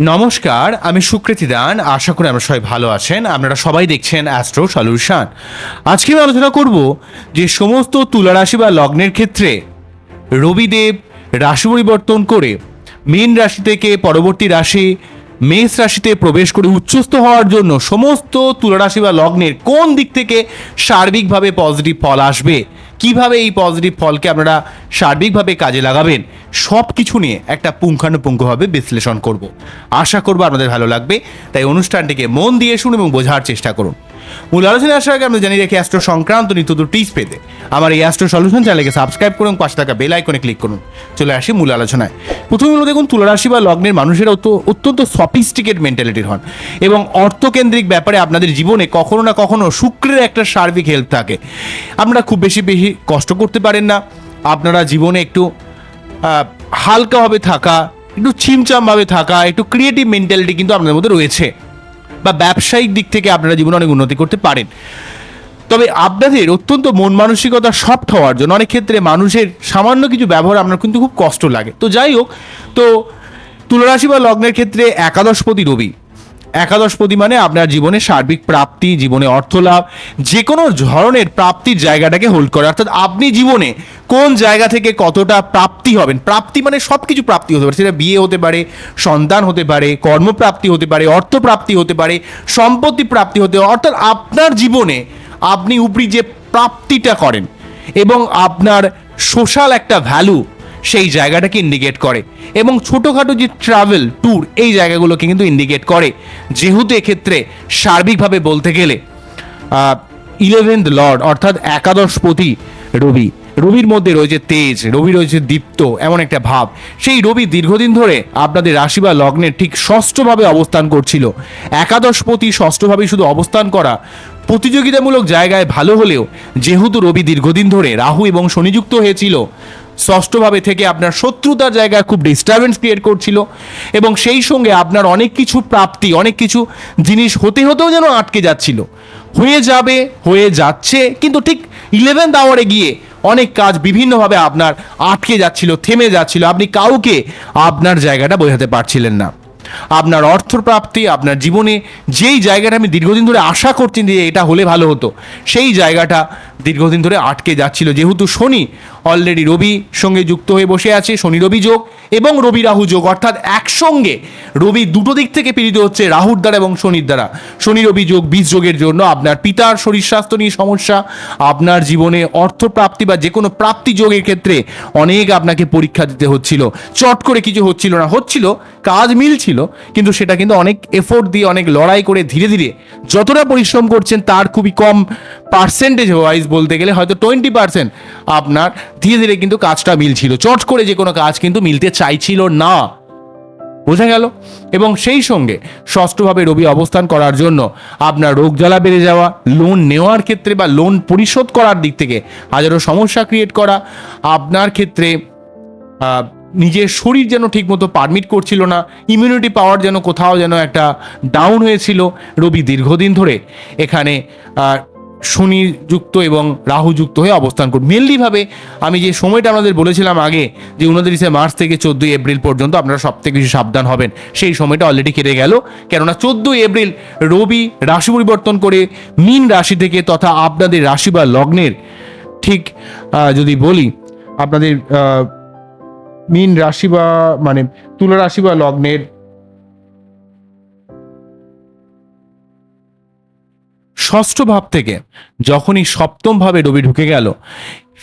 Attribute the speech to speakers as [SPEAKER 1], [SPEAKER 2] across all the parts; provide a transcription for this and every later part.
[SPEAKER 1] নমস্কার, আমি সুকৃতি দান। আশা করি আমরা সবাই ভালো আছেন। আপনারা সবাই দেখছেন অ্যাস্ট্রো সলিউশন আজকে আমি আলোচনা করব যে সমস্ত তুলারাশি বা লগ্নের ক্ষেত্রে রবিদেব রাশি পরিবর্তন করে মীন রাশি থেকে পরবর্তী রাশি, মেষ রাশিতে প্রবেশ করে উচ্চস্থ হওয়ার জন্য সমস্ত তুলা রাশি বা লগ্নের কোন দিক থেকে সার্বিকভাবে পজিটিভ ফল আসবে? কীভাবে এই পজিটিভ ফলকে আপনারা সার্বিকভাবে কাজে লাগাবেন সব কিছু নিয়ে একটা পুঙ্খানুপুঙ্খভাবে বিশ্লেষণ করব। আশা করব আপনাদের ভালো লাগবে। তাই অনুষ্ঠানটিকে মন দিয়ে শুনুন এবং বোঝার চেষ্টা করুন। মূল আলোচনা আসার আগে আমরা জানিয়ে রাখি অ্যাস্ট্রো সংক্রান্ত নিত্য টিপস পেতে। আমার এই অ্যাস্ট্রো সলিউশন চ্যানেলকে সাবস্ক্রাইব করুন, পাশে থাকা বেল আইকনে ক্লিক করুন। চলে আসি মূল আলোচনায়। প্রথমে হলো দেখুন, তুলারাশি বা লগ্নের মানুষেরা অত- অত্যন্ত সফিস্টিকেট মেন্টালিটির হন এবং অর্থকেন্দ্রিক ব্যাপারে আপনাদের জীবনে কখনো না কখনো শুক্রের একটা সার্বিক হেল্প থাকে। আপনারা খুব বেশি বেশি কষ্ট করতে পারেন না। আপনারা জীবনে একটু হালকাভাবে থাকা, একটু ছিমচামভাবে থাকা, একটু ক্রিয়েটিভ মেন্টালিটি কিন্তু আপনাদের মধ্যে রয়েছে। বা ব্যবসায়িক দিক থেকে আপনারা জীবনে অনেক উন্নতি করতে পারেন। তবে আপনাদের অত্যন্ত মন মানসিকতা সফট হওয়ার জন্য অনেক ক্ষেত্রে মানুষের সামান্য কিছু ব্যবহার আপনার কিন্তু খুব কষ্ট লাগে। তো যাই হোক, তো তুলারাশি বা লগ্নের ক্ষেত্রে একাদশপতি রবি। একাদশপতি মানে আপনার জীবনে সার্বিক প্রাপ্তি, জীবনে অর্থ লাভ যে কোনো ধরনের প্রাপ্তির জায়গাটাকে হোল্ড করে। অর্থাৎ আপনি জীবনে কোন জায়গা থেকে কতটা প্রাপ্তি হবেন? প্রাপ্তি মানে সব কিছু প্রাপ্তি হতে পারে। সেটা বিয়ে হতে পারে, সন্তান হতে পারে, কর্মপ্রাপ্তি হতে পারে, অর্থপ্রাপ্তি হতে পারে, সম্পত্তি প্রাপ্তি হতে পারে। অর্থাৎ আপনার জীবনে আপনি উপরি যে প্রাপ্তিটা করেন এবং আপনার সোশ্যাল একটা ভ্যালু সেই জায়গাটাকে ইন্ডিকেট করে। এবং ছোটোখাটো যে ট্রাভেল ট্যুর এই জায়গাগুলোকে কিন্তু ইন্ডিকেট করে। যেহেতু এক্ষেত্রে সার্বিকভাবে বলতে গেলে ইলেভেন্থ লর্ড অর্থাৎ একাদশপতি রবি, রবির মধ্যে রয়েছে তেজ, রবি রয়েছে দীপ্ত, এমন একটা ভাব। সেই রবি দীর্ঘদিন ধরে আপনাদের রাশি বা লগ্নের ঠিক ষষ্ঠভাবে অবস্থান করছিল। একাদশপতি ষষ্ঠভাবে শুধু অবস্থান করা প্রতিযোগিতামূলক জায়গায় ভালো হলেও, যেহেতু রবি দীর্ঘদিন ধরে রাহু এবং শনিযুক্ত হয়েছিল ষষ্ঠভাবে থেকে আপনার শত্রুতার জায়গায় খুব ডিস্টারবেন্স ক্রিয়েট করছিল এবং সেই সঙ্গে আপনার অনেক কিছু প্রাপ্তি, অনেক কিছু জিনিস হতে হতেও যেন আটকে যাচ্ছিল। হয়ে যাবে, হয়ে যাচ্ছে, কিন্তু ঠিক ইলেভেন্থ আওয়ারে গিয়ে অনেক কাজ বিভিন্নভাবে আপনার আটকে যাচ্ছিল, থেমে যাচ্ছিল। আপনি কাউকে আপনার জায়গাটা বোঝাতে পারছিলেন না। আপনার অর্থপ্রাপ্তি, আপনার জীবনে যেই জায়গাটা আমি দীর্ঘদিন ধরে আশা করছি যে এটা হলে ভালো হতো, সেই জায়গাটা দীর্ঘদিন ধরে আটকে যাচ্ছিল। যেহেতু শনি অলরেডি রবি সঙ্গে যুক্ত হয়ে বসে আছে, শনি রবি যোগ এবং রবি রাহু যোগ। অর্থাৎ একসঙ্গে রবি দুটো দিক থেকে পীড়িত হচ্ছে রাহুর দ্বারা এবং শনির দ্বারা। শনি রবি যোগ, বীজ যোগের জন্য আপনার পিতার শরীর স্বাস্থ্য নিয়ে সমস্যা, আপনার জীবনে অর্থপ্রাপ্তি বা যে কোনো প্রাপ্তি যোগের ক্ষেত্রে অনেক আপনাকে পরীক্ষা দিতে হচ্ছিল। চট করে কিছু হচ্ছিল না। হচ্ছিল, কাজ মিলছিল, কিন্তু সেটা কিন্তু অনেক এফোর্ট দিয়ে, অনেক লড়াই করে ধীরে ধীরে যতটা পরিশ্রম করছেন তার খুবই কম পার্সেন্টেজ ওয়াইজ বলতে গেলে হয়তো টোয়েন্টি পার্সেন্ট আপনার ধীরে ধীরে কিন্তু কাজটা মিলছিল। চট করে যে কোনো কাজ কিন্তু মিলতে চাইছিল না। বোঝা গেল? এবং সেই সঙ্গে ষষ্ঠভাবে রবি অবস্থান করার জন্য আপনার রোগ জ্বালা বেড়ে যাওয়া লোন নেওয়ার ক্ষেত্রে বা লোন পরিশোধ করার দিক থেকে হাজারো সমস্যা ক্রিয়েট করা, আপনার ক্ষেত্রে নিজের শরীর যেন ঠিকমতো পারমিট করছিল না ইমিউনিটি পাওয়ার যেন কোথাও যেন একটা ডাউন হয়েছিল রবি দীর্ঘদিন ধরে। এখানে আহ, শনি যুক্ত এবং রাহু যুক্ত হয়ে অবস্থান করি মেনলিভাবে আমি যে সময়টা আমাদের বলেছিলাম আগে যে উনত্রিশে মার্চ থেকে চোদ্দোই এপ্রিল পর্যন্ত আপনারা সব থেকে বেশি সাবধান হবেন। সেই সময়টা অলরেডি কেটে গেল। কেননা চোদ্দোই এপ্রিল রবি রাশি পরিবর্তন করে মীন রাশি থেকে তথা আপনাদের রাশি বা লগ্নের ঠিক যদি বলি আপনাদের মীন রাশি বা মানে তুলা রাশি বা লগ্নের ষষ্ঠ ভাব থেকে যখনই সপ্তম ভাবে রবি ঢুকে গেল,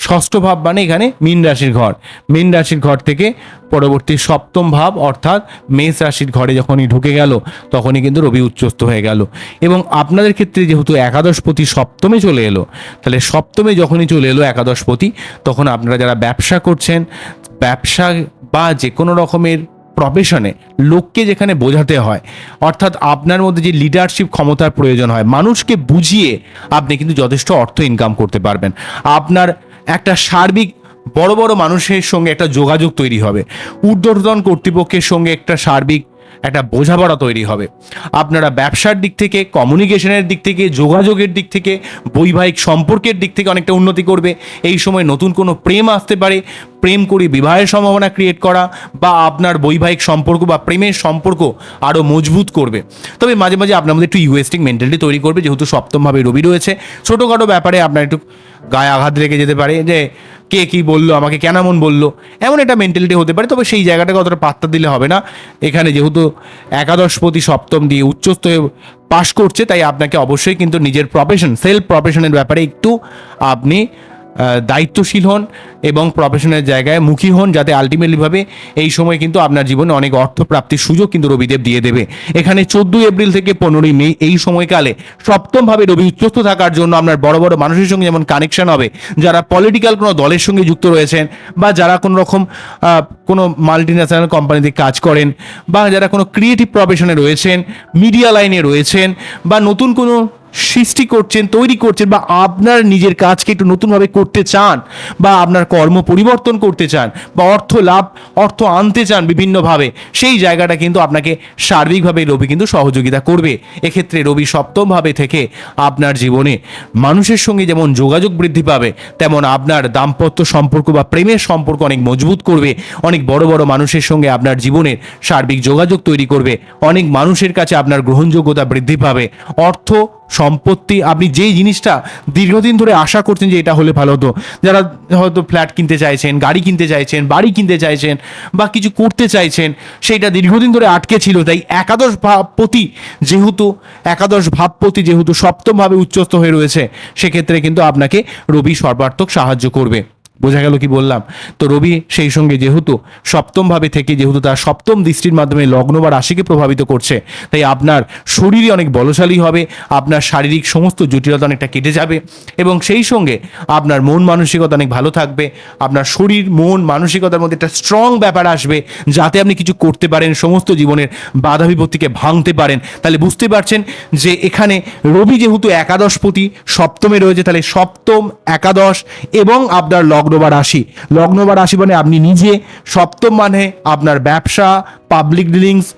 [SPEAKER 1] ষষ্ঠ ভাব মানে এখানে মীন রাশির ঘর। মীন রাশির ঘর থেকে পরবর্তী সপ্তম ভাব অর্থাৎ মেষ রাশির ঘরে যখনই ঢুকে গেল, তখনই কিন্তু রবি উচ্চস্ত হয়ে গেল। এবং আপনাদের ক্ষেত্রে যেহেতু একাদশপতি সপ্তমে চলে এলো, তাহলে সপ্তমে যখনই চলে এলো একাদশপতি তখন আপনারা যারা ব্যবসা করছেন, ব্যবসা বা যে কোনো রকমের প্রফেশনে লোককে যেখানে বোঝাতে হয়, অর্থাৎ আপনার মধ্যে যে লিডারশিপ ক্ষমতার প্রয়োজন হয়, মানুষকে বুঝিয়ে আপনি কিন্তু যথেষ্ট অর্থ ইনকাম করতে পারবেন। আপনার একটা সার্বিক বড় বড় মানুষের সঙ্গে একটা যোগাযোগ তৈরি হবে। ঊর্ধ্বতন কর্তৃপক্ষের সঙ্গে একটা সার্বিক একটা বোঝাপড়া তৈরি হবে। আপনারা ব্যবসার দিক থেকে কমিউনিকেশনের দিক থেকে, যোগাযোগের দিক থেকে, বৈবাহিক সম্পর্কের দিক থেকে অনেকটা উন্নতি করবে। এই সময় নতুন কোনো প্রেম আসতে পারে। প্রেম করে বিবাহের সম্ভাবনা ক্রিয়েট করা বা আপনার বৈবাহিক সম্পর্ক বা প্রেমের সম্পর্ক আরও মজবুত করবে। তবে মাঝে মাঝে আপনার মধ্যে একটু ইউএসটিক মেন্টালিটি তৈরি করবে, যেহেতু সপ্তমভাবে রবি রয়েছে। ছোটোখাটো ব্যাপারে আপনার একটু গায়ে আঘাত রেখে যেতে পারে যে কে কি বলল, আমাকে কেন এমন বলল? এমন একটা মেন্টালিটি হতে পারে, তবে সেই জায়গাটাকে অতটা পাত্তা দিলে হবে না। এখানে যেহেতু একাদশপতি সপ্তম দিয়ে উচ্চস্থ হয়ে পাশ করছে, তাই আপনাকে অবশ্যই কিন্তু নিজের প্রফেশন সেলফ প্রফেশনের ব্যাপারে একটু আপনি দায়িত্বশীল হন এবং প্রফেশনের জায়গায় মুখী হন যাতে আলটিমেটলিভাবে এই সময় কিন্তু আপনার জীবনে অনেক অর্থ প্রাপ্তির সুযোগ কিন্তু রবিদেব দিয়ে দেবে। এখানে চোদ্দই এপ্রিল থেকে পনেরোই মে এই সময়কালে সপ্তমভাবে রবি উচ্চস্থ থাকার জন্য আপনার বড় বড় মানুষের সঙ্গে যেমন কানেকশন হবে, যারা পলিটিক্যাল কোনো দলের সঙ্গে যুক্ত রয়েছেন বা যারা কোনো রকম কোনো মাল্টি ন্যাশনাল কোম্পানিতে কাজ করেন বা যারা কোনো ক্রিয়েটিভ প্রফেশনে রয়েছেন মিডিয়া লাইনে রয়েছেন বা নতুন কোনো সৃষ্টি করছেন, তৈরি করছেন বা আপনার নিজের কাজকে একটু নতুনভাবে করতে চান বা আপনার কর্ম পরিবর্তন করতে চান বা অর্থ লাভ, অর্থ আনতে চান বিভিন্নভাবে, সেই জায়গাটা কিন্তু আপনাকে সার্বিকভাবে রবি কিন্তু সহযোগিতা করবে। এক্ষেত্রে রবি সপ্তমভাবে থেকে আপনার জীবনে মানুষের সঙ্গে যেমন যোগাযোগ বৃদ্ধি পাবে, তেমন আপনার দাম্পত্য সম্পর্ক বা প্রেমের সম্পর্ক অনেক মজবুত করবে, অনেক বড় বড় মানুষের সঙ্গে আপনার জীবনের সার্বিক যোগাযোগ তৈরি করবে, অনেক মানুষের কাছে আপনার গ্রহণযোগ্যতা বৃদ্ধি পাবে, অর্থ সম্পত্তি, আপনি যেই জিনিসটা দীর্ঘদিন ধরে আশা করছেন যে এটা হলে ভালো হতো, যারা হয়তো ফ্ল্যাট কিনতে চাইছেন, গাড়ি কিনতে চাইছেন, বাড়ি কিনতে চাইছেন বা কিছু করতে চাইছেন, সেইটা দীর্ঘদিন ধরে আটকে ছিল। তাই একাদশ ভাবপতি যেহেতু, একাদশ ভাবপতি যেহেতু সপ্তমভাবে উচ্চস্থ হয়ে রয়েছে, সেক্ষেত্রে কিন্তু আপনাকে রবি সর্বার্থক সাহায্য করবে। বোঝা গেল কি বললাম? তো রবি সেই সঙ্গে যেহেতু সপ্তমভাবে থেকে যেহেতু তার সপ্তম দৃষ্টির মাধ্যমে লগ্ন বা রাশিকে প্রভাবিত করছে, তাই আপনার শরীরে অনেক বলশালী হবে, আপনার শারীরিক সমস্ত জটিলতা অনেকটা কেটে যাবে এবং সেই সঙ্গে আপনার মন মানসিকতা অনেক ভালো থাকবে, আপনার শরীর, মন মানসিকতার মধ্যে একটা স্ট্রং ব্যাপার আসবে যাতে আপনি কিছু করতে পারেন, সমস্ত জীবনের বাধা বিপত্তিকে ভাঙতে পারেন। তাহলে বুঝতে পারছেন যে এখানে রবি যেহেতু একাদশপতি সপ্তমে রয়েছে, তাহলে সপ্তম, একাদশ এবং আপনার লগ্ন বা রাশি। লগ্ন বা রাশি মানে আপনি নিজে, সপ্তম মানে আপনার ব্যবসা পাবলিক ডিলিংস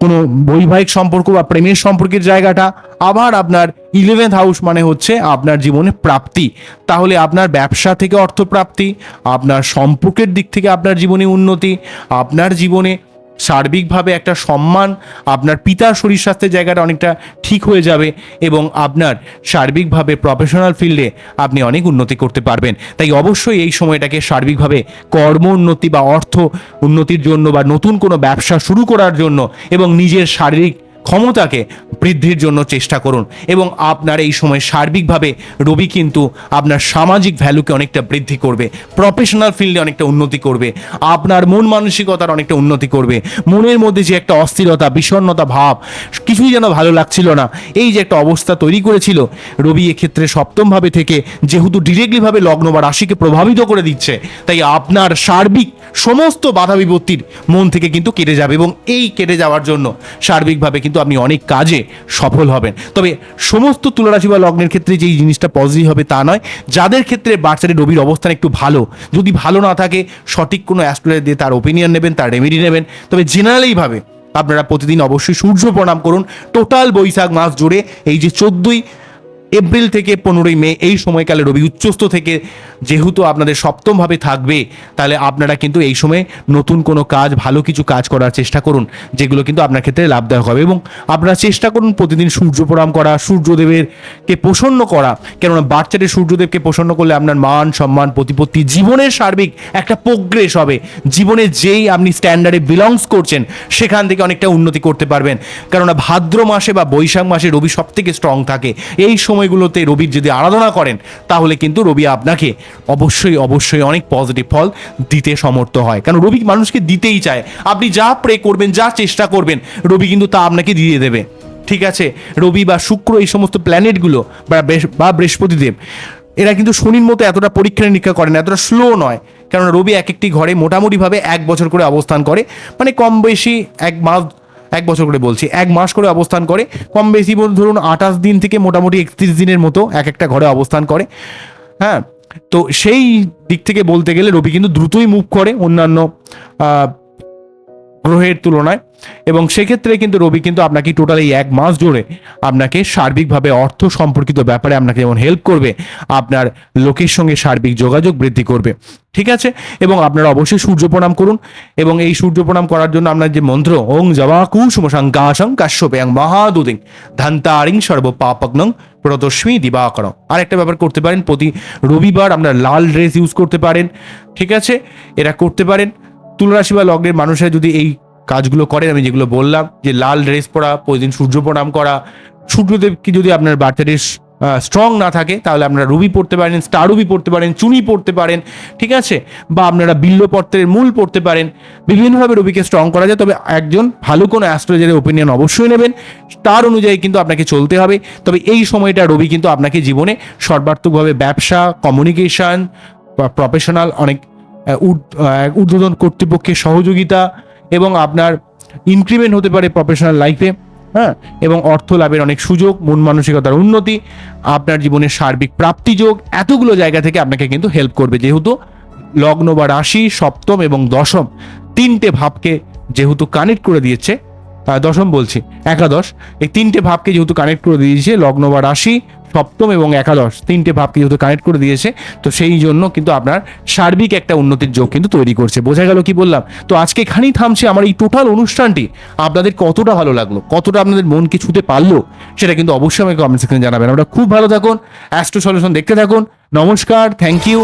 [SPEAKER 1] কোনো বৈবাহিক সম্পর্ক বা প্রেমের সম্পর্কের জায়গাটা। আবার আপনার ইলেভেন্থ হাউস মানে হচ্ছে আপনার জীবনে প্রাপ্তি। তাহলে আপনার ব্যবসা থেকে অর্থপ্রাপ্তি, আপনার সম্পর্কের দিক থেকে আপনার জীবনে উন্নতি, আপনার জীবনে সার্বিকভাবে একটা সম্মান আপনার পিতার শরীর স্বাস্থ্যের জায়গাটা অনেকটা ঠিক হয়ে যাবে এবং আপনার সার্বিকভাবে প্রফেশনাল ফিল্ডে আপনি অনেক উন্নতি করতে পারবেন। তাই অবশ্যই এই সময়টাকে সার্বিকভাবে কর্ম উন্নতি বা অর্থ উন্নতির জন্য বা নতুন কোনো ব্যবসা শুরু করার জন্য এবং নিজের শারীরিক ক্ষমতাকে বৃদ্ধির জন্য চেষ্টা করুন এবং আপনার এই সময় সার্বিকভাবে রবি কিন্তু আপনার সামাজিক ভ্যালুকে অনেকটা বৃদ্ধি করবে প্রফেশনাল ফিল্ডে অনেকটা উন্নতি করবে, আপনার মন মানসিকতার অনেকটা উন্নতি করবে, মনের মধ্যে যে একটা অস্থিরতা, বিষণ্ণতা ভাব, কিছুই যেন ভালো লাগছিল না, এই যে একটা অবস্থা তৈরি করেছিল, রবি এক্ষেত্রে সপ্তমভাবে থেকে যেহেতু ডিরেক্টলিভাবে লগ্ন বা রাশিকে প্রভাবিত করে দিচ্ছে, তাই আপনার সার্বিক সমস্ত বাধা বিপত্তির মন থেকে কিন্তু কেটে যাবে এবং এই কেটে যাওয়ার জন্য সার্বিকভাবে কিন্তু আপনি অনেক কাজে সফল হবেন। তবে সমস্ত তুলারাশি বা লগ্নের ক্ষেত্রে যেই জিনিসটা পজিটিভ হবে তা নয়। যাদের ক্ষেত্রে বাচ্চাদের রবির অবস্থান একটু ভালো, যদি ভালো না থাকে, সঠিক কোনো অ্যাস্ট্রোলজার দিয়ে তার ওপিনিয়ন নেবেন, তার রেমেডি নেবেন। তবে জেনারেলিভাবে আপনারা প্রতিদিন অবশ্যই সূর্য প্রণাম করুন। টোটাল বৈশাখ মাস জুড়ে এই যে চোদ্দোই এপ্রিল থেকে পনেরোই মে এই সময়কালে রবি উচ্চস্থ থেকে যেহেতু আপনাদের সপ্তমভাবে থাকবে, তাহলে আপনারা কিন্তু এই সময় নতুন কোনো কাজ, ভালো কিছু কাজ করার চেষ্টা করুন, যেগুলো কিন্তু আপনার ক্ষেত্রে লাভদায়ক হবে। এবং আপনারা চেষ্টা করুন প্রতিদিন সূর্য প্রণাম করা সূর্যদেবের কে প্রসন্ন করা, কেননা বাচ্চাদের সূর্যদেবকে প্রসন্ন করলে আপনার মান, সম্মান, প্রতিপত্তি, জীবনের সার্বিক একটা প্রোগ্রেস হবে। জীবনে যেই আপনি স্ট্যান্ডার্ডে বিলংস করছেন, সেখান থেকে অনেকটা উন্নতি করতে পারবেন। কেননা ভাদ্র মাসে বা বৈশাখ মাসে রবি সব থেকে স্ট্রং থাকে। এই সময়গুলোতে রবির যদি আরাধনা করেন, তাহলে কিন্তু রবি আপনাকে অবশ্যই অবশ্যই অনেক পজিটিভ ফল দিতে সমর্থ হয়। কারণ রবি মানুষকে দিতেই চায়। আপনি যা প্রে করবেন, যা চেষ্টা করবেন, রবি কিন্তু তা আপনাকে দিয়ে দেবে। ঠিক আছে? রবি বা শুক্র এই সমস্ত প্ল্যানেটগুলো বা বৃহস্প- বা বৃহস্পতিদেব, এরা কিন্তু শনির মতো এতটা পরীক্ষা নিরীক্ষা করে না, এতটা স্লো নয়। কারণ রবি এক একটি ঘরে মোটামুটিভাবে এক বছর করে অবস্থান করে। মানে কম বেশি এক মাস এক বছর করে বলছি, এক মাস করে অবস্থান করে, কম বেশি ধরুন আঠাশ দিন থেকে মোটামুটি একত্রিশ দিনের মতো এক একটা ঘরে অবস্থান করে হ্যাঁ? তো সেই দিক থেকে বলতে গেলে রবি কিন্তু দ্রুতই মুভ করে অন্যান্য গ্রহের তুলনায়। এবং সেক্ষেত্রে কিন্তু রবি কিন্তু আপনাকে টোটাল এই এক মাস জুড়ে আপনাকে সার্বিকভাবে অর্থ সম্পর্কিত ব্যাপারে আপনাকে যেমন হেল্প করবে, আপনার লোকের সঙ্গে সার্বিক যোগাযোগ বৃদ্ধি করবে। ঠিক আছে? এবং আপনারা অবশ্যই সূর্য প্রণাম করুন। এবং এই সূর্য প্রণাম করার জন্য আপনার যে মন্ত্র, ওং জবা কুসুম সংকাশং কাশ্যপেয়ং মহাদুদিং ধান্তারিং সর্ব পাপগ্নং প্রতস্মী দিবাকরং। আরেকটা ব্যাপার করতে পারেন, প্রতি রবিবার আপনার লাল ড্রেস ইউজ করতে পারেন। ঠিক আছে? এরা করতে পারেন। তুলারাশি বা লগ্নের মানুষেরা যদি এই কাজগুলো করেন, আমি যেগুলো বললাম, যে লাল ড্রেস পরা, প্রতিদিন সূর্য প্রণাম করা, সূর্যদেবকে যদি আপনার বার্থডে স্ট্রং না থাকে, তাহলে আপনারা রুবি পড়তে পারেন, স্টার রুবি পড়তে পারেন, চুনি পড়তে পারেন, ঠিক আছে? বা আপনারা বিল্লপত্রের মূল পড়তে পারেন। বিভিন্নভাবে রবিকে স্ট্রং করা যায়, তবে একজন ভালো কোনো অ্যাস্ট্রোলজারের ওপিনিয়ন অবশ্যই নেবেন। তার অনুযায়ী কিন্তু আপনাকে চলতে হবে। তবে এই সময়টা রবি কিন্তু আপনাকে জীবনে সর্বাত্মকভাবে ব্যবসা কমিউনিকেশন প্রফেশনাল অনেক ঊর্ধ্বতন কর্তৃপক্ষের সহযোগিতা এবং আপনার ইনক্রিমেন্ট হতে পারে প্রফেশনাল লাইফে হ্যাঁ? এবং অর্থ লাভের অনেক সুযোগ, মন মানসিকতার উন্নতি, আপনার জীবনের সার্বিক প্রাপ্তিযোগ, এতগুলো জায়গা থেকে আপনাকে কিন্তু হেল্প করবে। যেহেতু লগ্ন বা রাশি সপ্তম এবং দশম তিনটে ভাবকে যেহেতু কানেক্ট করে দিয়েছে দশম বলছি, একাদশ, এই তিনটে ভাবকে যেহেতু কানেক্ট করে দিয়েছে, লগ্ন বা রাশি সপ্তম এবং একাদশ তিনটে ভাবকে যেহেতু কানেক্ট করে দিয়েছে। তো সেই জন্য কিন্তু আপনার সার্বিক একটা উন্নতির যোগ কিন্তু তৈরি করছে। বোঝা গেল কি বললাম? তো আজকে এখানেই থামছে আমার এই টোটাল অনুষ্ঠানটি। আপনাদের কতটা ভালো লাগল? কতটা আপনাদের মনকে ছুতে পারল? সেটা কিন্তু অবশ্যই আমাকে কমেন্ট সেকশনে জানাবেন। আমরা খুব ভালো থাকুন। অ্যাস্ট্রো সলিউশন দেখতে থাকুন। নমস্কার থ্যাংক ইউ